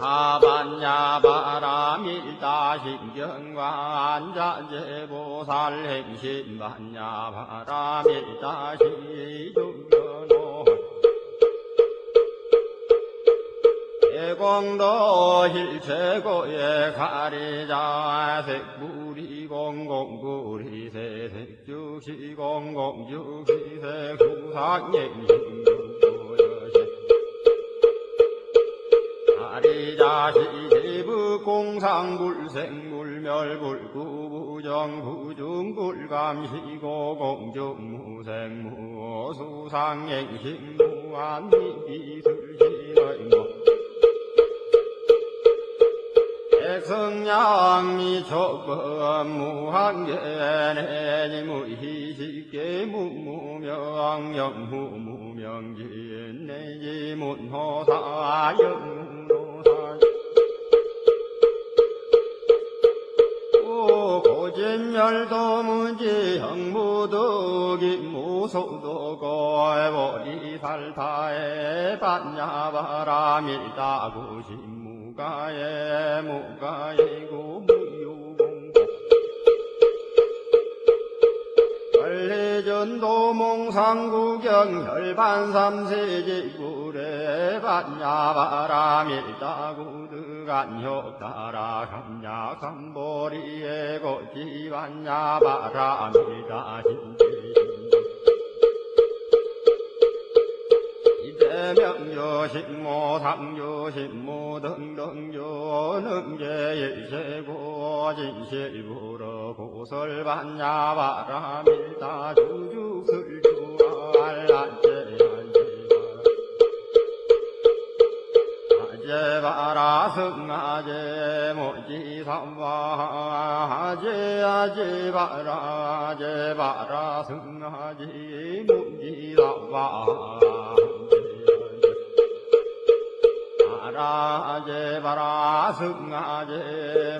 하반야 바라밀다 신경관 자제보살 행신반야 바라밀다 시중견호 대공도 힐최고의 가리자 색불이 공공불이 세색주시 공공주시 색수상행신 시 제부 공상불생불멸불 구부정부중불 감시고 공중무생무 수상행신무한미술신의무 백성양미 촉법 무한계내지 무희식계 무무명 무무명진 내지 문호사 영 진멸도 문지 형 무득이 무소도 고해버리 살타에 반야바라밀다. 구신 무가에 무가이고 원리전도 몽상구경 혈반삼세지구래 반야바라밀다구드간효따라 감야 삼보리에 고지반야바라밀다 이대명조신모 상조신모 등등조 능제일세고 진실부러 고설반야바라밀다 주주 제알제 아제바라 승아제 모지삼와 아제 아제바라 아제바라 승아제 모지삼와 아라 제 바라 승아제